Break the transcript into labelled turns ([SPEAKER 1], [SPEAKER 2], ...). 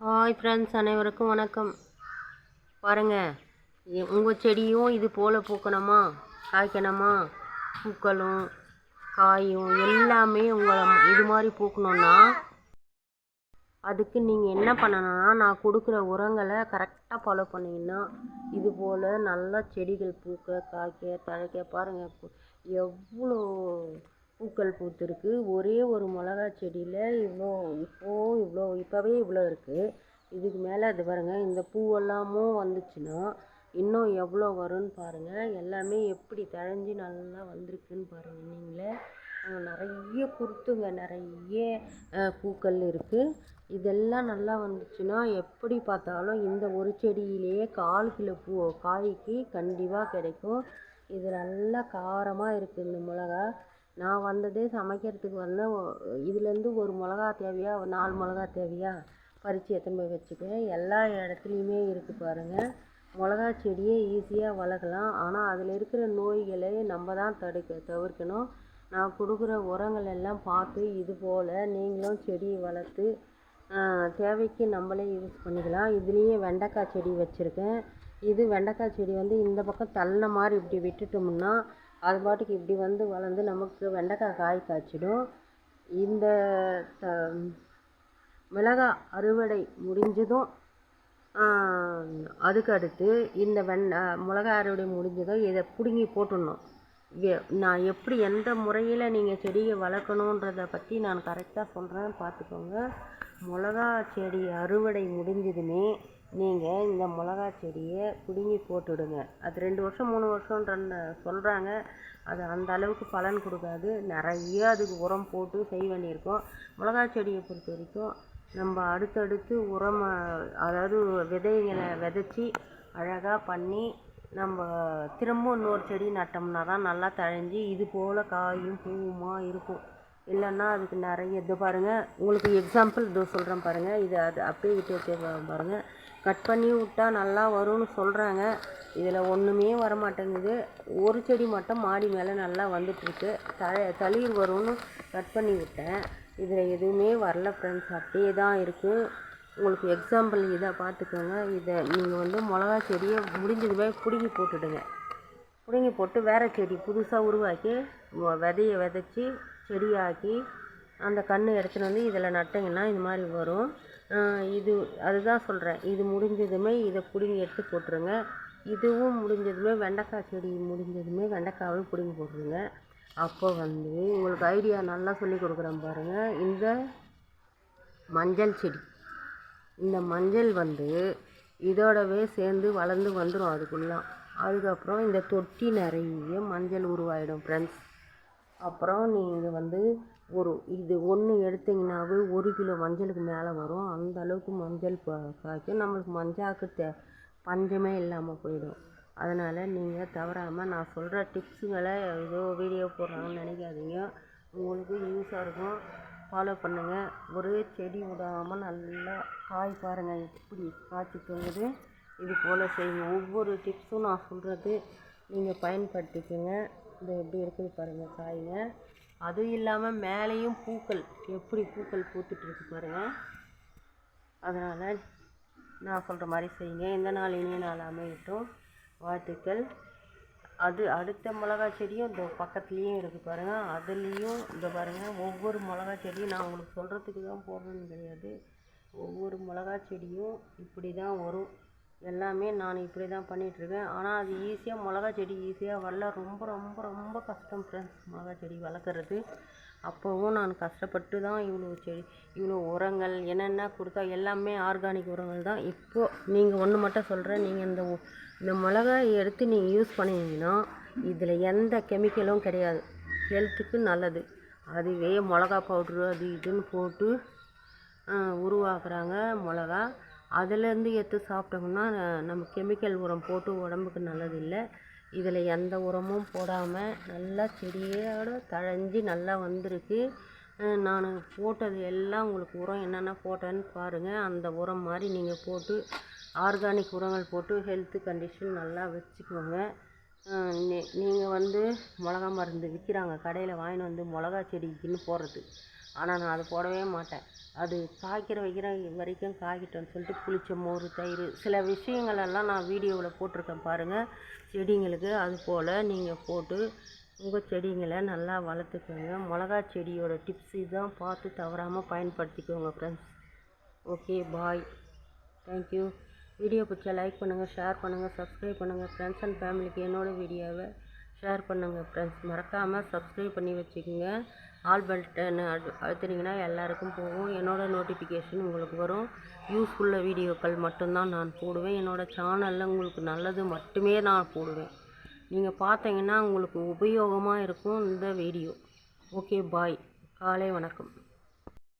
[SPEAKER 1] Hi friends அனைவருக்கும் வணக்கம். பாருங்கள் உங்கள் செடியும் இது போல் பூக்கணுமா? காய்க்கணுமா? பூக்களும் காயும் எல்லாமே உங்களை இது மாதிரி பூக்கணுன்னா அதுக்கு நீங்கள் என்ன பண்ணணும்னா நான் கொடுக்குற உரங்களை கரெக்டாக ஃபாலோ பண்ணிங்கன்னா இது போல் நல்லா செடிகள் பூக்க காய்க்க தழைக்க பாருங்கள் எவ்வளோ பூக்கள் பூத்திருக்கு. ஒரே ஒரு மிளகா செடியில் இவ்வளோ இப்போ இவ்வளோ இப்போவே இவ்வளோ இருக்குது இதுக்கு மேலே அது பாருங்கள் இந்த பூவெல்லாமும் வந்துச்சுன்னா இன்னும் எவ்வளோ வரும்னு பாருங்கள் எல்லாமே எப்படி தழைஞ்சி நல்லா வந்திருக்குன்னு பாருங்கள் நீங்களே. நிறைய குருத்துங்க நிறைய பூக்கள் இருக்குது இதெல்லாம் நல்லா வந்துச்சுன்னா எப்படி பார்த்தாலும் இந்த ஒரு செடியிலேயே கால் கிலோ பூ காய்க்கு கண்டிப்பாக கிடைக்கும். இது நல்லா காரமாக இருக்குது இந்த மிளகா. நான் வந்ததே சமைக்கிறதுக்கு வந்தேன் இதுலேருந்து ஒரு மிளகா தேவையா நாலு மிளகா தேவையா? பறித்து எடுத்துன்னு போய் வச்சுக்குவேன் எல்லா இடத்துலையுமே இருக்குது பாருங்கள் மிளகா செடியை ஈஸியாக வளர்க்கலாம். ஆனால் அதில் இருக்கிற நோய்களை நம்ம தான் தடுக்க தவிர்க்கணும். நான் கொடுக்குற உரங்கள் எல்லாம் பார்த்து இது போல் நீங்களும் செடியை வளர்த்து தேவைக்கு நம்மளே யூஸ் பண்ணிக்கலாம். இதுலேயே வெண்டைக்காய் செடி வச்சுருக்கேன். இது வெண்டைக்காய் செடி வந்து இந்த பக்கம் தள்ளின மாதிரி இப்படி விட்டுட்டோம்னா அது பாட்டுக்கு இப்படி வந்து வளர்ந்து நமக்கு வெண்டைக்காய் காய் காய்ச்சிடும். இந்த மிளகாய் அறுவடை முடிஞ்சதும் அதுக்கு அடுத்து இந்த வெண் மிளகா அறுவடை முடிஞ்சதும் இதை பிடுங்கி போட்டுடணும். நான் எப்படி எந்த முறையில் நீங்கள் செடியை வளர்க்கணுன்றத பற்றி நான் கரெக்டாக சொல்கிறேன் பார்த்துக்கோங்க. மிளகா செடி அறுவடை முடிஞ்சதுமே மிளகா செடியை பிடுங்கி போட்டுவிடுங்க அது ரெண்டு வருஷம் மூணு வருஷம்ன்ற சொல்கிறாங்க அது அந்த அளவுக்கு பலன் கொடுக்காது. நிறைய அதுக்கு உரம் போட்டு செய்ய வேண்டியிருக்கும். மிளகா செடியை பொறுத்த வரைக்கும் நம்ம அடுத்தடுத்து உரம் அதாவது விதைங்களை விதைச்சி அழகாக பண்ணி நம்ம திரும்ப இன்னொரு செடி நட்டோம்னா தான் நல்லா தழைஞ்சி இது போல் காயும் பூவுமா இருக்கும். இல்லைன்னா அதுக்கு நிறைய இது பாருங்கள் உங்களுக்கு எக்ஸாம்பிள் இது சொல்கிறேன் பாருங்கள் இது அது அப்படியே விட்டு வச்சு பாருங்கள் கட் பண்ணி விட்டா நல்லா வரும்னு சொல்கிறாங்க இதில் ஒன்றுமே வர மாட்டேங்குது ஒரு செடி மட்டும் மாடி மேலே நல்லா வந்துட்டுருக்கு. தழ தளிர் வரும்னு கட் பண்ணி விட்டேன். இதில் எதுவுமே வரல ஃப்ரெண்ட்ஸ் அப்படியே தான் இருக்குது உங்களுக்கு எக்ஸாம்பிள் இதை பார்த்துக்கோங்க. இதை நீங்கள் வந்து மிளகா செடியை முடிஞ்சதுமே பிடுங்கி போட்டுடுங்க. பிடுங்கி போட்டு வேறு செடி புதுசாக உருவாக்கி விதையை விதைச்சி செடியாக்கி அந்த கன்று எடுத்துன்னு வந்து இதில் நட்டிங்கன்னா இது மாதிரி வரும். இது அதுதான் சொல்கிறேன் இது முடிஞ்சதுமே இதை பிடுங்கி எடுத்து போட்டுருங்க. இதுவும் முடிஞ்சதுமே வெண்டைக்காய் செடி முடிஞ்சதுமே வெண்டைக்காவும் பிடுங்கி போட்டுருங்க. அப்போ வந்து உங்களுக்கு ஐடியா நல்லா சொல்லி கொடுக்குறேன் பாருங்கள் இந்த மஞ்சள் செடி. இந்த மஞ்சள் வந்து இதோடவே சேர்ந்து வளர்ந்து வந்துடும் அதுக்குள்ளே. அதுக்கப்புறம் இந்த தொட்டி நிறைய மஞ்சள் உருவாயிடும் ஃப்ரெண்ட்ஸ் அப்புறம் நீங்கள் வந்து ஒரு இது ஒன்று எடுத்திங்கனாவே ஒரு கிலோ மஞ்சளுக்கு மேலே வரும். அந்த அளவுக்கு மஞ்சள் காய்க்கும். நம்மளுக்கு மஞ்சாக்கு தே பஞ்சமே இல்லாமல் போயிடும். அதனால் நீங்கள் தவறாமல் நான் சொல்கிற டிப்ஸுங்களை ஏதோ வீடியோ போடுறாங்கன்னு நினைக்காதீங்க. உங்களுக்கு யூஸாக இருக்கும். ஃபாலோ பண்ணுங்கள் ஒரே செடி விடாமல் நல்லா காய் பாருங்கள் எப்படி காய்ச்சி தோங்குது. இது போல் செய்யுங்க. ஒவ்வொரு டிப்ஸும் நான் சொல்கிறது நீங்கள் பயன்படுத்திக்கோங்க. இது எப்படி இருக்குது பாருங்கள் காய்ங்க. அதுவும் இல்லாமல் மேலேயும் பூக்கள் எப்படி பூக்கள் பூத்துட்ருக்கு பாருங்கள் அதனால் நான் சொல்கிற மாதிரி செய்யுங்க. இந்த நாள் இனிய நாள் அமையட்டும். வாழ்த்துக்கள். அது அடுத்த மிளகா செடியும் இந்த பக்கத்துலேயும் இருக்குது பாருங்கள் அதுலேயும் இந்த பாருங்கள் ஒவ்வொரு மிளகா செடியும் நான் உங்களுக்கு சொல்கிறதுக்கு தான் போடுறேன்னு கிடையாது. ஒவ்வொரு மிளகா செடியும் இப்படி தான் வரும். எல்லாமே நான் இப்படி தான் பண்ணிகிட்ருக்கேன் ஆனால் அது ஈஸியாக மிளகா செடி ஈஸியாக வரல. ரொம்ப ரொம்ப ரொம்ப கஷ்டம் ஃப்ரெண்ட்ஸ் மிளகா செடி வளர்க்குறது. அப்போவும் நான் கஷ்டப்பட்டு தான் இவ்வளோ செடி இவ்வளோ உரங்கள் என்னென்ன கொடுத்தா எல்லாமே ஆர்கானிக் உரங்கள் தான். இப்போது நீங்கள் ஒன்று மட்டும் சொல்கிறேன் நீங்கள் இந்த இந்த மிளகாய் எடுத்து நீங்கள் யூஸ் பண்ணிங்கன்னா இதில் எந்த கெமிக்கலும் கிடையாது. ஹெல்த்துக்கு நல்லது. அதுவே மிளகா பவுட்ரு அது இதுன்னு போட்டு உருவாக்குறாங்க மிளகா. அதுலேருந்து எடுத்து சாப்பிட்டோம்னா நம்ம கெமிக்கல் உரம் போட்டு உடம்புக்கு நல்லதில்லை. இதில் எந்த உரமும் போடாமல் நல்லா செடியோடு தழைஞ்சி நல்லா வந்திருக்கு. நான் போட்டது எல்லாம் உங்களுக்கு உரம் என்னென்ன போட்டேன்னு பாருங்கள் அந்த உரம் மாதிரி நீங்கள் போட்டு ஆர்கானிக் உரங்கள் போட்டு ஹெல்த்து கண்டிஷன் நல்லா வச்சுக்கோங்க. நீ நீங்கள் வந்து மிளகா மருந்து விற்கிறாங்க. கடையில் வாங்கின்னு வந்து மிளகா செடிக்குன்னு போடுறது. ஆனால் நான் அது போடவே மாட்டேன். அது காய்க்கிற வைக்கிற வரைக்கும் காய்க்கட்டும்னு சொல்லிட்டு புளிச்ச மோர் தயிர் சில விஷயங்களெல்லாம் நான் வீடியோவில் போட்டிருக்கேன் பாருங்கள் செடிங்களுக்கு அது போல் நீங்கள் போட்டு உங்கள் செடிங்களை நல்லா வளர்த்துக்கோங்க. மிளகா செடியோட டிப்ஸ் இதான் பார்த்து தவறாமல் பயன்படுத்திக்கோங்க friends okay bye thank you video பிடிச்சா லைக் பண்ணுங்கள் ஷேர் பண்ணுங்கள் சப்ஸ்கிரைப் பண்ணுங்கள் ஃப்ரெண்ட்ஸ் அண்ட் ஃபேமிலிக்கு என்னோடய வீடியோவை ஷேர் பண்ணுங்கள் ஃப்ரெண்ட்ஸ் மறக்காமல் சப்ஸ்கிரைப் பண்ணி வச்சுக்கோங்க. ஆல் பெல்ட்னு அழு அழுத்துனீங்கன்னா எல்லாருக்கும் போகும். என்னோடய நோட்டிஃபிகேஷன் உங்களுக்கு வரும். யூஸ்ஃபுல்ல வீடியோக்கள் மட்டும்தான் நான் போடுவேன். என்னோடய சேனலில் உங்களுக்கு நல்லது மட்டுமே நான் போடுவேன். நீங்கள் பார்த்தீங்கன்னா உங்களுக்கு உபயோகமாக இருக்கும் இந்த வீடியோ ஓகே பாய் காலை வணக்கம்.